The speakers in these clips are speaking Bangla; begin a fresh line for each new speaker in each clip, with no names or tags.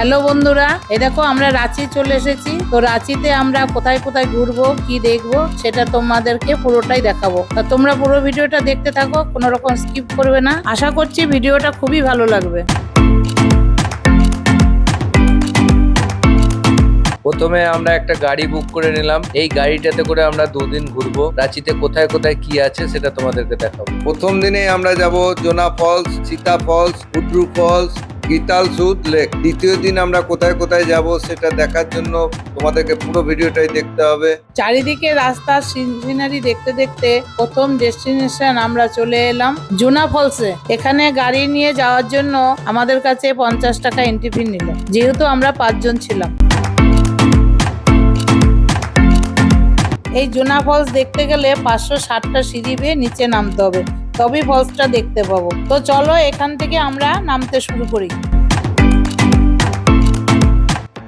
হ্যালো বন্ধুরা, এ দেখো আমরা রাঁচি চলে এসেছি। তো রাঁচিতে আমরা কোথায় কোথায় ঘুরবো, কি দেখব, সেটা তোমাদেরকে পুরোটাই দেখাবো। তা তোমরা পুরো ভিডিওটা দেখতে থাকো, কোনো রকম স্কিপ করবে না। আশা করছি ভিডিওটা খুবই ভালো লাগবে।
প্রথমে আমরা একটা গাড়ি বুক করে নিলাম। এই গাড়িটাতে করে আমরা দুদিন ঘুরবো। রাঁচিতে কোথায় কোথায় কি আছে সেটা তোমাদেরকে দেখাবো। প্রথম দিনে আমরা যাব Jonha falls, Sita falls Hundru falls Getalsud lake. দ্বিতীয় দিন আমরা কোথায় কোথায় যাব সেটা দেখার জন্য তোমাদেরকে পুরো ভিডিওটাই দেখতে হবে।
চারিদিকে রাস্তার সিনারি দেখতে দেখতে প্রথম ডেস্টিনেশন আমরা চলে এলাম জুনা ফলসে। এখানে গাড়ি নিয়ে যাওয়ার জন্য আমাদের কাছে পঞ্চাশ টাকা এন্ট্রি ফি নিল। যেহেতু আমরা পাঁচজন ছিলাম। এই জুনা ফলস দেখতে গেলে পাঁচশো ষাটটা সিঁড়ি বেয়ে নিচে নামতে হবে। তবেই ফলসটা দেখতে পাবো। তো চলো এখান থেকে আমরা নামতে শুরু করি।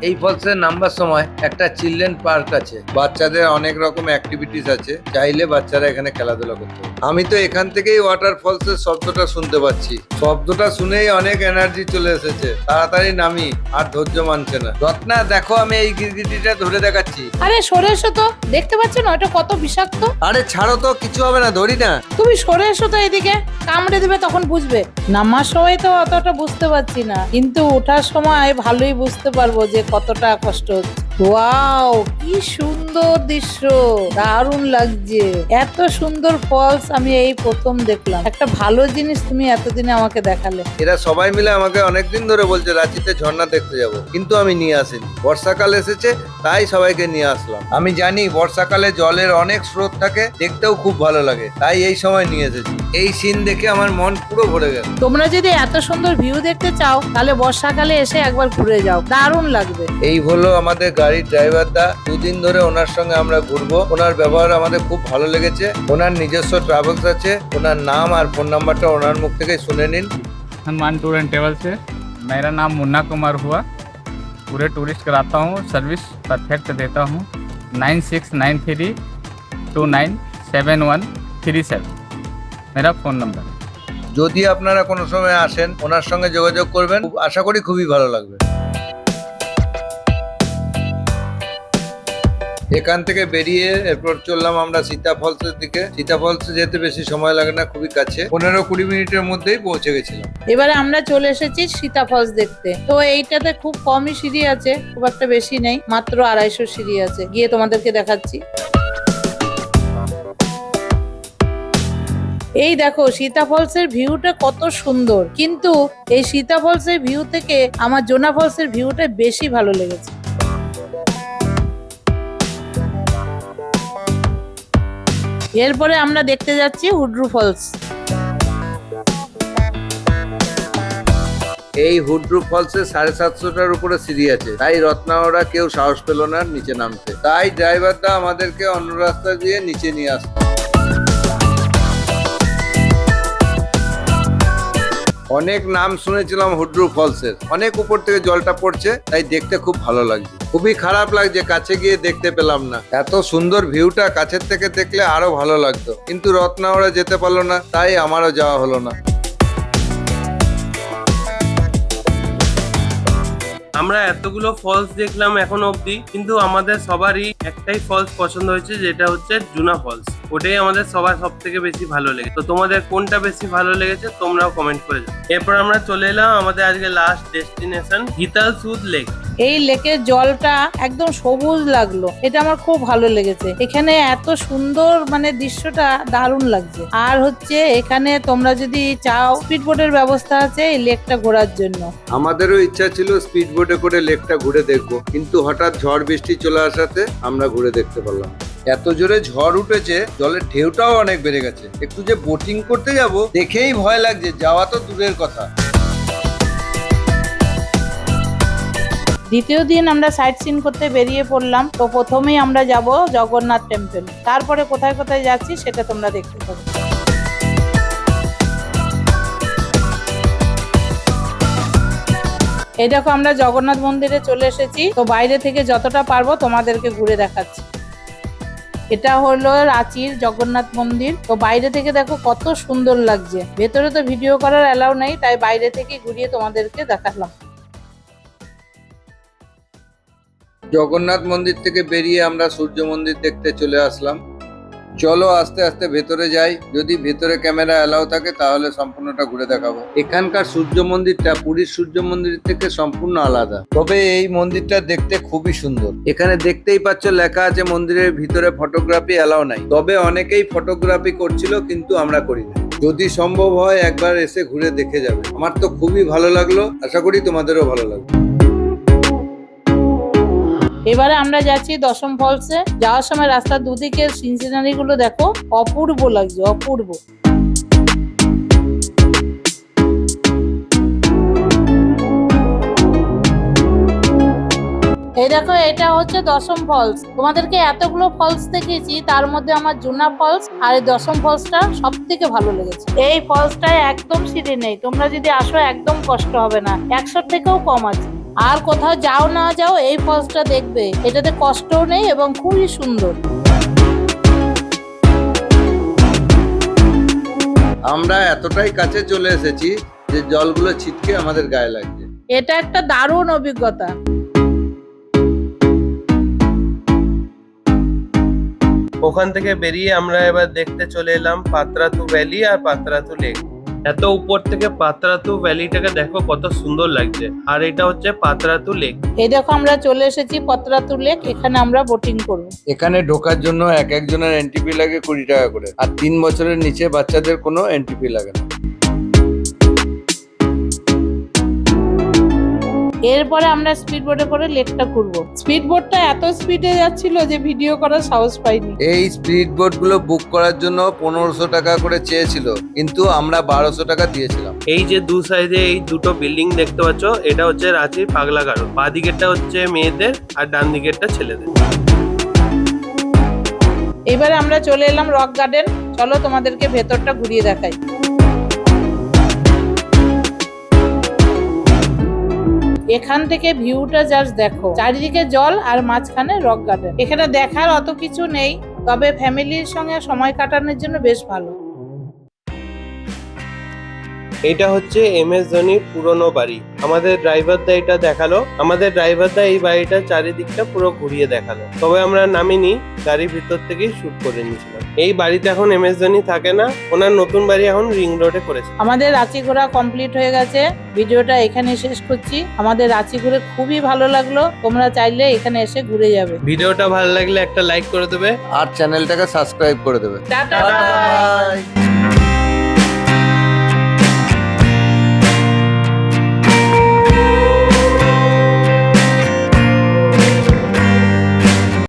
এই ফলসে নামবার সময় একটা চিলড্রেন পার্ক আছে। বাচ্চাদের অনেক রকম অ্যাক্টিভিটিস আছে। চাইলে বাচ্চারা এখানে খেলাধুলা করতে পারে। আমি তো এখান থেকেই ওয়াটার ফলসের শব্দটা শুনতে পাচ্ছি। শব্দটা শুনেই অনেক এনার্জি চলে এসেছে। তাড়াতাড়ি নামি আর ধৈর্য মানছে না। রত্না দেখো আমি এই গিরগিটিটা ধরে দেখাচ্ছি।
আরে সরে এসো তো। দেখতে পাচ্ছ না ওটা কত বিষাক্ত?
আরে ছাড়ো তো কিছু হবে না ধরি না।
তুমি সরে এসো তো এদিকে। কামড়ে দিবে তখন বুঝবে। নামার সময় তো অতটা বুঝতে পারছি না। কিন্তু ওঠার সময় ভালোই বুঝতে পারব যে কতটা কষ্ট হচ্ছে। ওয়াও, কি সুন্দর দৃশ্য, দারুণ লাগছে। এত সুন্দর ফলস আমি এই প্রথম দেখলাম। একটা ভালো জিনিস তুমি এতদিনে আমাকে দেখালে।
এরা সবাই মিলে আমাকে অনেকদিন ধরে বলছে, রাঁচিতে ঝর্ণা দেখতে যাব। কিন্তু আমি নিয়ে আসিনি। বর্ষাকাল এসেছে, তাই সবাইকে নিয়ে আসলাম। আমি জানি, বর্ষাকালে জলের অনেক স্রোত থাকে, দেখতেও খুব ভালো লাগে। তাই এই সময় নিয়ে এসেছি। এই সিন দেখে আমার মন পুরো ভরে গেল
তোমরা যদি এত সুন্দর ভিউ দেখতে চাও তাহলে বর্ষাকালে এসে একবার ঘুরে যাও দারুণ লাগবে
এই হলো আমাদের গাড়ির ড্রাইভার দা দুদিন ধরে ওনার সঙ্গে আমরা ঘুরবো ওনার ব্যবহার আমাদের খুব ভালো লেগেছে ওনার নিজস্ব ট্রাভেলস আছে ওনার নাম আর ফোন নাম্বারটা ওনার মুখ থেকে শুনে নিন
हनुमान टूर एंड ट्रेवल से मेरा नाम मुन्ना कुमार हुआ पूरे टूरिस्ट कराता हूँ सर्विस परफेक्ट देता हूँ nine six nine three two nine seven one three seven এরা ফোন নাম্বার
যদি আপনারা কোনো সময় আসেন ওনার সঙ্গে যোগাযোগ করবেন আশা করি খুবই ভালো লাগবে। এখান থেকে বেরিয়ে এরপর চললাম আমরা সীতাফলসের দিকে। সীতাফলসে যেতে বেশি সময় লাগে না খুবই কাছে। পনেরো কুড়ি মিনিটের মধ্যেই পৌঁছে গেছিলাম।
এবারে আমরা চলে এসেছি সীতা ফলস দেখতে। তো এইটাতে খুব কমই সিঁড়ি আছে খুব একটা বেশি নেই মাত্র আড়াইশো সিঁড়ি আছে। গিয়ে তোমাদেরকে দেখাচ্ছি। এই দেখো, সীতা ফলসের ভিউটা কত সুন্দর। কিন্তু এই সীতা ফলসের ভিউ থেকে আমার জোনা ফলসের ভিউটা বেশি ভালো লেগেছে। এরপরে আমরা দেখতে যাচ্ছি হুড্রু ফলস
এই হুড্রু ফলসে সাড়ে সাতশোটার উপরে সিঁড়ি আছে। তাই রত্নাওরা কেউ সাহস পেল না নিচে নামতে। তাই ড্রাইভারটা আমাদেরকে অন্য রাস্তা দিয়ে নিচে নিয়ে আসতো। অনেক নাম শুনেছিলাম হুড্রু ফলসের। অনেক উপর থেকে জলটা পড়ছে, তাই দেখতে খুব ভালো লাগছে। খুবই খারাপ লাগছে, কাছে গিয়ে দেখতে পেলাম না। এত সুন্দর ভিউটা কাছের থেকে দেখলে আরও ভালো লাগতো। কিন্তু রত্নাওরা যেতে পারল না, তাই আমারও যাওয়া হলো না।
আমরা এতগুলো ফলস দেখলাম এখন অবধি, কিন্তু আমাদের সবারই একটাই ফলস পছন্দ হয়েছে, যেটা হচ্ছে জুনা ফলস। ওটাই আমাদের সবার সব থেকে বেশি ভালো লেগেছে। তো তোমাদের কোনটা বেশি ভালো লেগেছে তোমরাও কমেন্ট করে যাও এরপর আমরা চলে এলাম আমাদের আজকে লাস্ট ডেস্টিনেশন হিতাল সুদ লেক
এই লেকের জলটা একদম সবুজ লাগল। এটা আমার খুব ভালো লেগেছে। এখানে এত সুন্দর মানে দৃশ্যটা দারুণ লাগছে। আর হচ্ছে এখানে তোমরা যদি চাও স্পিড বোটের ব্যবস্থা আছে এই লেকটা ঘোরার জন্য।
আমাদেরও ইচ্ছা ছিল স্পিড বোটে করে লেকটা ঘুরে দেখব। কিন্তু হঠাৎ ঝড় বৃষ্টি চলে আসাতে আমরা ঘুরে দেখতে পারলাম। এত জোরে ঝড় উঠেছে, জলের ঢেউটাও অনেক বেড়ে গেছে। একটু যে বোটিং করতে যাব, দেখেই ভয় লাগছে, যাওয়া তো দূরের কথা।
দ্বিতীয় দিন আমরা সাইট সিন করতে বেরিয়ে পড়লাম, তো প্রথমেই আমরা যাব জগন্নাথ টেম্পল তারপরে কোথায় কোথায় যাচ্ছি সেটা তোমরা দেখতে পাবে। এই দেখো আমরা জগন্নাথ মন্দিরে চলে এসেছি, তো বাইরে থেকে যতটা পারব তোমাদেরকে ঘুরে দেখাচ্ছি। এটা হলো রাঁচির জগন্নাথ মন্দির। তো বাইরে থেকে দেখো কত সুন্দর লাগছে। ভেতরে তো ভিডিও করার অ্যালাউ নেই, তাই বাইরে থেকে ঘুরিয়ে তোমাদেরকে দেখালাম।
জগন্নাথ মন্দির থেকে বেরিয়ে আমরা সূর্য মন্দির দেখতে চলে আসলাম। চলো আস্তে আস্তে ভেতরে যাই। যদি ভেতরে ক্যামেরা অ্যালাউ থাকে, তাহলে সম্পূর্ণটা ঘুরে দেখাবো। এখানকার সূর্য মন্দিরটা পুরীর সূর্য মন্দির থেকে সম্পূর্ণ আলাদা। তবে এই মন্দিরটা দেখতে খুবই সুন্দর। এখানে দেখতেই পাচ্ছ লেখা আছে, মন্দিরের ভিতরে ফটোগ্রাফি অ্যালাউ নাই। তবে অনেকেই ফটোগ্রাফি করছিল, কিন্তু আমরা করি না যদি সম্ভব হয়, একবার এসে ঘুরে দেখে যাবে। আমার তো খুবই ভালো লাগল। আশা করি তোমাদেরও ভালো লাগবে।
এবারে আমরা যাচ্ছি দশম ফলসে। যাওয়ার সময় রাস্তার দুদিকে সিনসিনারি গুলো দেখো, অপূর্ব লাগছে, অপূর্ব। এই দেখো, এটা হচ্ছে দশম ফলস। তোমাদেরকে এতগুলো ফলস দেখেছি তার মধ্যে আমার জুনা ফলস আর এই দশম ফলসটা সব থেকে ভালো লেগেছে। এই ফলসটায় একদম সিঁড়ি নেই, তোমরা যদি আসো একদম কষ্ট হবে না, একশোর থেকেও কম আছে। আর কোথাও যাও না যাও এই ফলসটা দেখবে। এটাতে কষ্টও নেই এবং খুবই সুন্দর।
আমরা এতটাই কাছে চলে এসেছি যে জলগুলো ছিটকে আমাদের গায়ে লাগছে।
এটা একটা দারুণ অভিজ্ঞতা।
ওখান থেকে বেরিয়ে আমরা এবার দেখতে চলে এলাম পাত্রাতু ভ্যালি আর পাত্রাতু লেক। এত উপর থেকে পাতরাতু ভ্যালিটাকে দেখো কত সুন্দর লাগছে। আর এটা হচ্ছে পাতরাতু লেক।
এই দেখো আমরা চলে এসেছি পাতরাতু লেক এখানে আমরা বোটিং করব।
এখানে ঢোকার জন্য এক একজনের এন্ট্রি লাগে কুড়ি টাকা করে। আর তিন বছরের নিচে বাচ্চাদের কোনো এন্ট্রি লাগে না।
এরপরে আমরা স্পিড বোটে করে লেকটা ঘুরবো। স্পিড বোটটা এত স্পিডে যাচ্ছিল যে ভিডিও করার সাহস পাইনি।
এই স্পিড বোটগুলো বুক করার জন্য পনেরোশো টাকা করে চেয়েছিল কিন্তু আমরা বারোশো টাকা দিয়েছিলাম।
এই যে দু সাইডে এই দুটো বিল্ডিং দেখতে পাচ্ছ এটা হচ্ছে রাঁচির পাগলা গারো বাঁ দিকেরটা হচ্ছে মেয়েদের আর ডান দিকেরটা ছেলেদের।
এবারে আমরা চলে এলাম রক গার্ডেন চলো তোমাদেরকে ভেতরটা ঘুরিয়ে দেখাই। এখান থেকে ভিউটা জাস্ট দেখো। চারিদিকে জল আর মাঝখানে রক গার্ডেন এখানে দেখার অত কিছু নেই, তবে ফ্যামিলির সঙ্গে সময় কাটানোর জন্য বেশ ভালো।
এটা হচ্ছে এম এস ধোনির পুরনো বাড়ি। আমাদের ড্রাইভার দা এটা দেখাল। আমাদের ড্রাইভার দা এই বাড়িটা চারিদিকটা পুরো ঘুরিয়ে দেখাল। তবে আমরা নামিনি গাড়ির ভিতর থেকেই শুট করে নিয়েছিলাম। এই বাড়িতে এখন এম এস ধোনি থাকে না। ওনার নতুন বাড়ি এখন রিং রোডে করেছে।
আমাদের রাঁচি ঘোরা কমপ্লিট হয়ে গেছে। ভিডিওটা এখানে শেষ করছি। আমাদের রাঁচি ঘুরে খুবই ভালো লাগল। তোমরা চাইলে এখানে এসে ঘুরে যাবে।
ভিডিওটা ভালো লাগলে একটা লাইক করে দেবে।
আর চ্যানেলটাকে সাবস্ক্রাইব করে দেবে।
Tata
Bye.